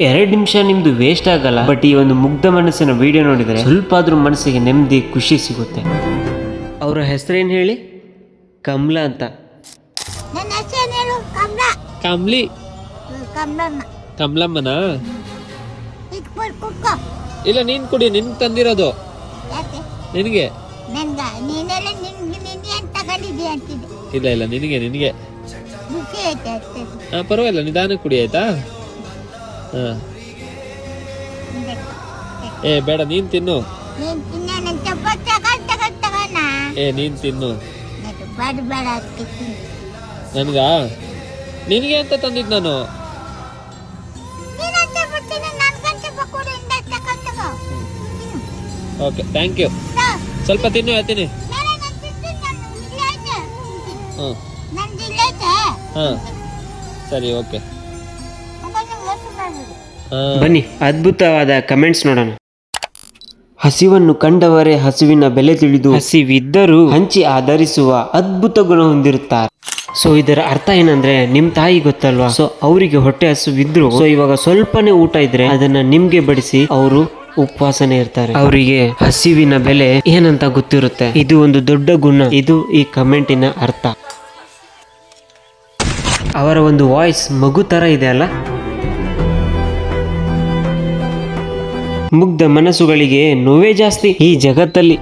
ಎರಡು ನಿಮಿಷ ನಿಮ್ದು ವೇಸ್ಟ್ ಆಗಲ್ಲ ಬಟ್ ಈ ಒಂದು ಮುಗ್ಧ ಮನಸ್ಸಿನ ವಿಡಿಯೋ ನೋಡಿದರೆ ಸ್ವಲ್ಪ ಆದ್ರೂ ಮನಸ್ಸಿಗೆ ನೆಮ್ಮದಿ ಖುಷಿ ಸಿಗುತ್ತೆ. ಅವರ ಹೆಸರೇನು ಹೇಳಿ? ಕಮಲಾ ಅಂತ. ಕಮಲ. ಕಮ್ಲಿ. ಕಮಲಮ್ಮ. ಕಮಲಮ್ಮನ? ಇಲ್ಲ ನೀನ್ ಕುಡಿ ನಿನ್ ತಂದಿರೋದು. ನಿನಗೆ? ಇಲ್ಲ ಇಲ್ಲ ನಿನಗೆ ನಿನಗೆ. ಪರವಾಗಿಲ್ಲ ನಿಧಾನ ಕುಡಿ ಆಯ್ತಾ? ಹಾ. ಏ ಬೇಡ ನೀನ್ ತಿನ್ನು. ಏ ನೀನ್ ತಿನ್ನು. ನನ್ಗ? ನಿನಗೆ ಅಂತ ತಂದಿದ್ ನಾನು ಓಕೆ ಥ್ಯಾಂಕ್ ಯು ಸ್ವಲ್ಪ ತಿನ್ನು ಹೇಳ್ತೀನಿ. ಹಾಂ ಹಾಂ. ಸರಿ ಓಕೆ ಬನ್ನಿ ಅದ್ಭುತವಾದ ಕಮೆಂಟ್ಸ್ ನೋಡೋಣ. ಹಸಿವನ್ನು ಕಂಡವರೇ ಹಸುವಿನ ಬೆಲೆ ತಿಳಿದು ಹಸಿವಿದ್ದರೂ ಹಂಚಿ ಆಧರಿಸುವ ಅದ್ಭುತ ಗುಣ ಹೊಂದಿರುತ್ತಾರೆ. ಸೊ ಇದರ ಅರ್ಥ ಏನಂದ್ರೆ ನಿಮ್ ತಾಯಿ ಗೊತ್ತಲ್ವಾ? ಸೊ ಅವರಿಗೆ ಹೊಟ್ಟೆ ಹಸುವಿದ್ರು. ಸೊ ಇವಾಗ ಸ್ವಲ್ಪನೇ ಊಟ ಇದ್ರೆ ಅದನ್ನ ನಿಮ್ಗೆ ಬಡಿಸಿ ಅವರು ಉಪವಾಸನೆ ಇರ್ತಾರೆ. ಅವರಿಗೆ ಹಸಿವಿನ ಬೆಲೆ ಏನಂತ ಗೊತ್ತಿರುತ್ತೆ? ಇದು ಒಂದು ದೊಡ್ಡ ಗುಣ. ಇದು ಈ ಕಮೆಂಟಿನ ಅರ್ಥ. ಅವರ ಒಂದು ವಾಯ್ಸ್ ಮಗು ತರ ಇದೆ ಅಲ್ಲ? ಮುಗ್ಧ ಮನಸ್ಸುಗಳಿಗೆ ನೋವೇ ಜಾಸ್ತಿ ಈ ಜಗತ್ತಲ್ಲಿ.